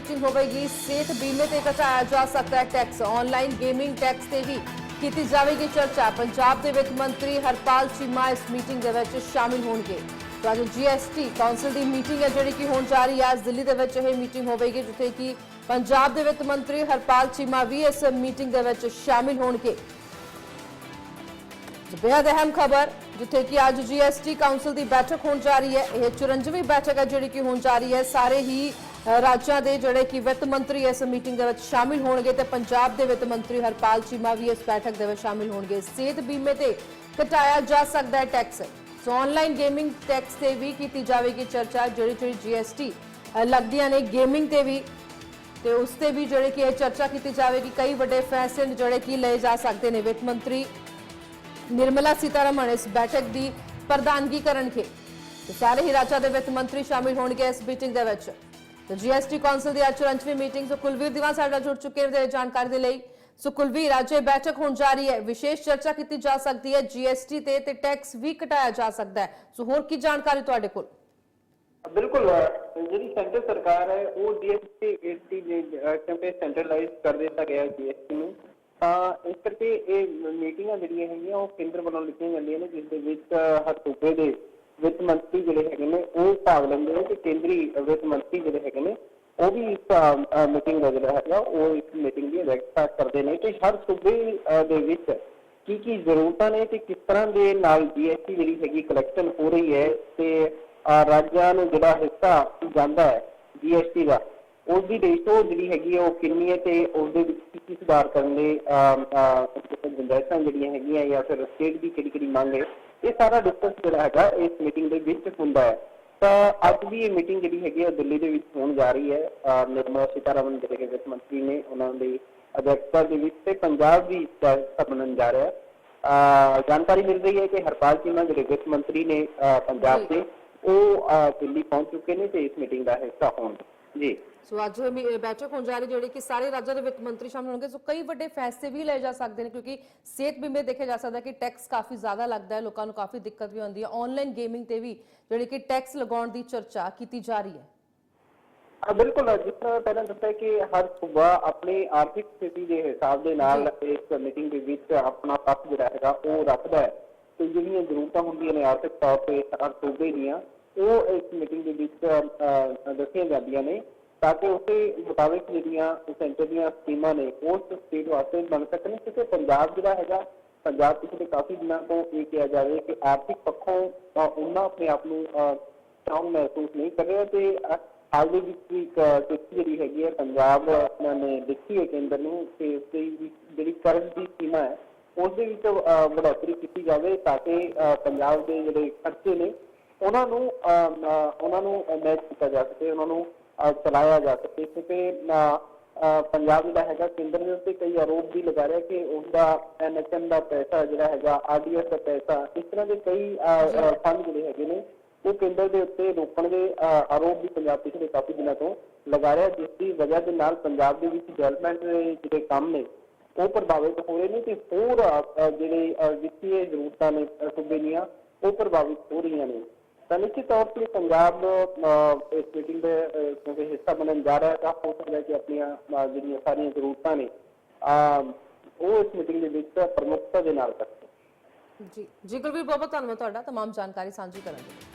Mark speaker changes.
Speaker 1: Meeting ਹੋਵੇਗੀ, ਸਿਹਤ ਬੀਮੇ ਤੇ ਘਟਾਇਆ ਜਾ ਸਕਦਾ ਹੈ ਟੈਕਸ ਆਨਲਾਈਨ ਗੇਮਿੰਗ ਟੈਕਸ ਤੇ ਵੀ ਕੀਤੀ ਜਾਵੇਗੀ ਚਰਚਾ। ਪੰਜਾਬ ਦੇ ਵਿੱਤ ਮੰਤਰੀ ਹਰਪਾਲ ਚੀਮਾ ਇਸ ਮੀਟਿੰਗ ਦੇ ਵਿੱਚ ਸ਼ਾਮਿਲ ਹੋਣਗੇ। ਤਾਂ ਅੱਜ ਜੀਐਸਟੀ ਕਾਉਂਸਲ ਦੀ ਮੀਟਿੰਗ ਹੈ ਜਿਹੜੀ ਕਿ ਹੋਣ ਜਾ ਰਹੀ ਹੈ। ਅੱਜ ਦਿੱਲੀ ਦੇ ਵਿੱਚ ਇਹ ਮੀਟਿੰਗ ਹੋਵੇਗੀ, ਜਿੱਥੇ ਕਿ ਪੰਜਾਬ ਦੇ ਵਿੱਤ ਮੰਤਰੀ ਹਰਪਾਲ ਚੀਮਾ ਵੀ ਇਸ ਮੀਟਿੰਗ ਦੇ ਵਿੱਚ ਸ਼ਾਮਿਲ ਹੋਣਗੇ। ਬੇहद ਅਹਿਮ ਖਬਰ, ਜਿੱਥੇ ਕਿ ਅੱਜ ਜੀਐਸਟੀ ਕਾਉਂਸਲ ਦੀ ਬੈਠਕ ਹੋਣ ਜਾ ਰਹੀ ਹੈ। ਇਹ 54ਵੀਂ ਬੈਠਕ ਹੈ ਜਿਹੜੀ ਕਿ ਹੋਣ ਜਾ ਰਹੀ ਹੈ। ਸਾਰੇ ਹੀ ਰਾਜਾਂ ਦੇ ਜਿਹੜੇ ਕਿ ਵਿੱਤ ਮੰਤਰੀ ਇਸ ਮੀਟਿੰਗ ਦੇ ਵਿੱਚ ਸ਼ਾਮਿਲ ਹੋਣਗੇ ਤੇ ਪੰਜਾਬ ਦੇ ਵਿੱਤ ਮੰਤਰੀ ਹਰਪਾਲ ਚੀਮਾ ਵੀ ਇਸ ਬੈਠਕ ਦੇ ਵਿੱਚ ਸ਼ਾਮਿਲ ਹੋਣਗੇ। ਸਿਹਤ ਬੀਮੇ ਤੇ ਘਟਾਇਆ ਜਾ ਸਕਦਾ ਹੈ tax. So online gaming tax ਤੇ ਵੀ ਕੀਤੀ ਜਾਵੇਗੀ ਚਰਚਾ, ਜਿਹੜੀ ਜਿਹੜੀ ਜੀਐਸਟੀ ਲੱਗਦੀਆਂ ਨੇ ਗੇਮਿੰਗ ਤੇ ਵੀ। ਤੇ ਉਸ ਤੇ ਵੀ ਜਿਹੜੇ ਕਿ ਇਹ ਚਰਚਾ ਕੀਤੀ ਜਾਵੇਗੀ। ਕਈ ਵੱਡੇ ਫੈਸਲੇ ਨੇ ਜਿਹੜੇ ਕਿ ਲਏ ਜਾ ਸਕਦੇ ਨੇ ਵਿੱਤ ਮੰਤਰੀ ਨਿਰਮਲਾ ਸੀਤਾਰਮਣ ਇਸ ਬੈਠਕ ਦੀ ਪ੍ਰਧਾਨਗੀ ਕਰਨਗੇ ਸਾਰੇ ਹੀ ਰਾਜਾਂ ਦੇ ਵਿੱਤ ਮੰਤਰੀ ਸ਼ਾਮਿਲ ਹੋਣਗੇ ਇਸ ਮੀਟਿੰਗ ਦੇ ਵਿੱਚ। ਤੇ ਜੀਐਸਟੀ ਕਾਉਂਸਲ ਦੀ ਅੱਜ 54ਵੀਂ ਮੀਟਿੰਗ ਸੋ ਕੁਲਵੀਰ ਦਿਵਾਨ ਸਾਡੇ ਨਾਲ ਜੁੜ ਚੁੱਕੇ ਨੇ ਜਾਣਕਾਰੀ ਦੇ ਲਈ। ਸੋ ਕੁਲਵੀਰ ਅੱਜ ਇਹ ਬੈਠਕ ਹੋਣ ਜਾ ਰਹੀ ਹੈ। ਵਿਸ਼ੇਸ਼ ਚਰਚਾ ਕੀਤੀ ਜਾ ਸਕਦੀ ਹੈ ਜੀਐਸਟੀ ਤੇ ਤੇ ਟੈਕਸ ਵੀ ਘਟਾਇਆ ਜਾ ਸਕਦਾ ਹੈ। ਸੋ ਹੋਰ ਕੀ ਜਾਣਕਾਰੀ ਤੁਹਾਡੇ ਕੋਲ?
Speaker 2: ਬਿਲਕੁਲ ਜਿਹੜੀ ਸੈਂਟਰ ਸਰਕਾਰ ਹੈ, ਉਹ ਜੀਐਸਟੀ 80 ਕਿਉਂਕਿ ਸੈਂਟਰਲਾਈਜ਼ ਕਰ ਦਿੱਤਾ ਗਿਆ ਜੀਐਸਟੀ ਨੂੰ, ਤਾਂ ਇਸ ਕਰਕੇ ਇਹ ਮੀਟਿੰਗਾਂ ਜਿਹੜੀਆਂ ਹੈਗੀਆਂ, ਉਹ ਕੇਂਦਰ ਵੱਲੋਂ ਲਿਖੀਆਂ ਜਾਂਦੀਆਂ ਨੇ, ਜਿਸ ਦੇ ਵਿੱਚ ਹਰ ਸੂਬੇ ਦੇ ਵਿੱਤ ਮੰਤਰੀ ਜਿਹੜੇ ਹੈਗੇ ਨੇ, ਉਹ ਭਾਗ ਲੈਂਦੇ ਨੇ ਤੇ ਕੇਂਦਰੀ ਵਿੱਤ ਮੰਤਰੀ ਜਿਹੜੇ ਹੈਗੇ ਨੇ, ਉਹ ਵੀ ਇਸ ਮੀਟਿੰਗ ਦਾ ਜਿਹੜਾ ਹੈਗਾ, ਉਹ ਇਸ ਮੀਟਿੰਗ ਦੀ ਅਧਿਕਤਾ ਕਰਦੇ ਨੇ। ਤੇ ਹਰ ਸੂਬੇ ਦੇ ਵਿੱਚ ਕੀ ਕੀ ਜ਼ਰੂਰਤਾਂ ਨੇ ਤੇ ਕਿਸ ਤਰ੍ਹਾਂ ਦੇ ਨਾਲ ਜੀਐਸਟੀ ਜਿਹੜੀ ਹੈਗੀ ਕਲੈਕਸ਼ਨ ਹੋ ਰਹੀ ਹੈ ਤੇ ਰਾਜਾਂ ਨੂੰ ਜਿਹੜਾ ਹਿੱਸਾ ਜਾਂਦਾ ਹੈ ਜੀਐਸਟੀ ਦਾ ਉਸ ਦੀ ਰੇਸ਼ੋ ਜਿਹੜੀ ਹੈਗੀ ਹੈ ਉਹ ਕਿੰਨੀ ਹੈ ਤੇ ਉਸ ਦੇ ਵਿੱਚ ਕੀ ਸੁਧਾਰ ਕਰਨ ਦੇ ਗੁੰਜਾਇਸ਼ਾਂ ਜਿਹੜੀਆਂ ਹੈਗੀਆਂ ਜਾਂ ਫਿਰ ਸਟੇਟ ਦੀ ਕਿਹੜੀ ਕਿਹੜੀ ਮੰਗ ਹੈ ਇਹ ਸਾਰਾ ਡਿਸਕਸ ਜਿਹੜਾ ਹੈਗਾ ਇਸ ਮੀਟਿੰਗ ਦੇ ਵਿੱਚ ਹੁੰਦਾ ਹੈ। ਤਾਂ ਅੱਜ ਦੀ ਇਹ ਮੀਟਿੰਗ ਜਿਹੜੀ ਹੈਗੀ ਹੈ ਦਿੱਲੀ ਦੇ ਵਿੱਚ ਹੋਣ ਜਾ ਰਹੀ ਹੈ। ਨਿਰਮਲਾ ਸੀਤਾਰਮਨ ਜਿਹੜੇ ਕਿ ਵਿੱਤ ਮੰਤਰੀ ਨੇ ਉਹਨਾਂ ਦੀ ਅਧਿਕਸ਼ਤਾ ਦੇ ਵਿੱਚ ਤੇ ਪੰਜਾਬ ਵੀ ਹਿੱਸਾ ਬਣਨ ਜਾ ਰਿਹਾ ਹੈ। ਜਾਣਕਾਰੀ ਮਿਲ ਰਹੀ ਹੈ ਕਿ ਹਰਪਾਲ ਚੀਮਾ ਜਿਹੜੇ ਵਿੱਤ ਮੰਤਰੀ ਨੇ ਪੰਜਾਬ। ਦੇ ਉਹ ਦਿੱਲੀ ਪਹੁੰਚ ਚੁੱਕੇ ਨੇ ਤੇ ਇਸ ਮੀਟਿੰਗ ਦਾ ਹਿੱਸਾ ਹੋਣ ਜੀ।
Speaker 1: ਸੋ ਅੱਜ ਇਹ ਬੈਠਕ ਹੋਣ ਜਾ ਰਹੀ ਜਿਹੜੀ ਕਿ ਸਾਰੇ ਰਾਜਾਂ ਦੇ ਵਿੱਤ ਮੰਤਰੀ ਸ਼ਾਮਲ ਹੋਣਗੇ। ਸੋ ਕਈ ਵੱਡੇ ਫੈਸਲੇ ਵੀ ਲਏ ਜਾ ਸਕਦੇ ਨੇ ਕਿਉਂਕਿ ਸਿਹਤ ਬੀਮੇ ਦੇਖਿਆ ਜਾ ਸਕਦਾ ਕਿ ਟੈਕਸ ਕਾਫੀ ਜ਼ਿਆਦਾ ਲੱਗਦਾ ਹੈ। ਲੋਕਾਂ ਨੂੰ ਕਾਫੀ ਦਿੱਕਤ ਵੀ ਆਉਂਦੀ ਹੈ। ਆਨਲਾਈਨ ਗੇਮਿੰਗ ਤੇ ਵੀ ਜਿਹੜੀ ਕਿ ਟੈਕਸ ਲਗਾਉਣ ਦੀ ਚਰਚਾ ਕੀਤੀ ਜਾ ਰਹੀ ਹੈ।
Speaker 2: ਬਿਲਕੁਲ। ਤਰ੍ਹਾਂ ਪਹਿਲਾਂ ਦੱਸਿਆ ਕਿ ਹਰ ਸੂਬਾ ਆਪਣੀ ਆਰਥਿਕ ਸਥਿਤੀ ਦੇ ਹਿਸਾਬ ਦੇ ਨਾਲ ਇਸ ਮੀਟਿੰਗ ਦੇ ਵਿੱਚ ਆਪਣਾ ਪੱਖ ਜਿਹੜਾ ਹੈਗਾ ਉਹ ਰੱਖਦਾ ਹੈ। ਤੇ ਜਿਹੜੀਆਂ ਜ਼ਰੂਰਤਾਂ ਹੁੰਦੀਆਂ ਨੇ ਆਰਥਿਕ ਤੌਰ ਤੇ ਹਰ ਸੂਬੇ ਦੀਆਂ ਉਹ ਇਸ ਮੀਟਿੰਗ ਦੇ ਵਿੱਚ ਦੱਸੀਆਂ ਜਾਂਦੀਆਂ ਨੇ ਤਾਂ ਕਿ ਉਸੇ ਮੁਤਾਬਿਕ ਜਿਹੜੀਆਂ ਸੈਂਟਰ ਦੀਆਂ ਸਕੀਮਾਂ ਨੇ, ਉਸ ਸਟੇਟ ਵਾਸਤੇ ਬਣ ਸਕਣ। ਕਿਉਂਕਿ ਪੰਜਾਬ ਜਿਹੜਾ ਹੈਗਾ, ਪੰਜਾਬ ਪਿਛਲੇ ਕਾਫੀ ਦਿਨਾਂ ਤੋਂ ਇਹ ਕਿਹਾ ਜਾਵੇ ਕਿ ਆਰਥਿਕ ਪੱਖੋਂ ਉਹਨਾਂ ਆਪਣੇ ਆਪ ਨੂੰ ਸਟਰੋਂਗ ਮਹਿਸੂਸ ਨਹੀਂ ਕਰ ਰਿਹਾ ਤੇ ਹਾਲ ਦੇ ਵਿੱਚ ਵੀ ਇੱਕ ਜਿਹੜੀ ਹੈਗੀ ਹੈ, ਪੰਜਾਬ ਉਹਨਾਂ ਨੇ ਲਿਖੀ ਹੈ ਕੇਂਦਰ ਨੂੰ ਕਿ ਉਸ ਦੇ ਜਿਹੜੀ ਕਰਜ਼ ਦੀ ਸੀਮਾ ਹੈ, ਉਸ ਦੇ ਵਿੱਚ ਵਧੋਤਰੀ ਕੀਤੀ ਜਾਵੇ ਤਾਂ ਕਿ ਪੰਜਾਬ ਦੇ ਜਿਹੜੇ ਖਰਚੇ ਨੇ ਉਹਨਾਂ ਨੂੰ ਉਹਨਾਂ ਨੂੰ ਮੈਚ ਕੀਤਾ ਜਾ ਸਕੇ ਉਹਨਾਂ ਨੂੰ ਚਲਾਇਆ ਜਾ ਸਕੇ। ਕਿਉਂਕਿ ਪੰਜਾਬ ਜਿਹੜਾ ਹੈਗਾ ਕੇਂਦਰ ਦੇ ਉੱਤੇ ਕਈ ਆਰੋਪ ਵੀ ਲਗਾ ਰਿਹਾ ਕਿ ਉਹਦਾ ਐਨਐਚਐਮ ਦਾ ਪੈਸਾ ਜਿਹੜਾ ਹੈਗਾ ਆਰਡੀਐਸ ਦਾ ਪੈਸਾ ਇਸ ਤਰ੍ਹਾਂ ਦੇ ਕਈ ਫੰਡ ਜਿਹੜੇ ਹੈਗੇ ਨੇ ਉਹ ਕੇਂਦਰ ਦੇ ਉੱਤੇ ਰੋਕਣ ਦੇ ਆਰੋਪ ਵੀ ਪੰਜਾਬ ਪਿਛਲੇ ਕਾਫੀ ਦਿਨਾਂ ਤੋਂ ਲਗਾ ਰਿਹਾ ਜਿਸ ਦੀ ਵਜ੍ਹਾ ਦੇ ਨਾਲ ਪੰਜਾਬ ਦੇ ਵਿੱਚ ਡਿਵੈਲਪਮੈਂਟ ਦੇ ਜਿਹੜੇ ਕੰਮ ਨੇ ਉਹ ਪ੍ਰਭਾਵਿਤ ਹੋ ਰਹੇ ਨੇ ਤੇ ਹੋਰ ਜਿਹੜੇ ਵਿੱਤੀ ਜ਼ਰੂਰਤਾਂ ਨੇ ਸੂਬੇ ਦੀਆਂ ਉਹ ਪ੍ਰਭਾਵਿਤ ਹੋ ਰਹੀਆਂ ਨੇ। ਤਾਂ ਨਿਸ਼ਚਿਤ ਤੌਰ ਤੇ ਪੰਜਾਬ ਅਹ, ਇਸ ਮੀਟਿੰਗ ਦੇ ਅਹ, ਕਿਉਂਕਿ ਹਿੱਸਾ ਬਣਨ ਜਾ ਰਿਹਾ ਹੈ ਤਾਂ ਹੋ ਸਕਦਾ ਹੈ ਕਿ ਆਪਣੀਆਂ ਅਹ, ਜਿਹੜੀਆਂ ਸਾਰੀਆਂ ਜ਼ਰੂਰਤਾਂ ਨੇ ਅਹ, ਉਹ ਇਸ ਮੀਟਿੰਗ ਦੇ ਵਿੱਚ ਪ੍ਰਮੁੱਖਤਾ ਦੇ ਨਾਲ ਕਰ ਸਕਣ
Speaker 1: ਜੀ ਜੀ ਕੁਲਵੀਰ ਬਹੁਤ ਬਹੁਤ ਧੰਨਵਾਦ ਤੁਹਾਡਾ तमाम ਜਾਣਕਾਰੀ ਸਾਂਝੀ ਕਰਨ ਲਈ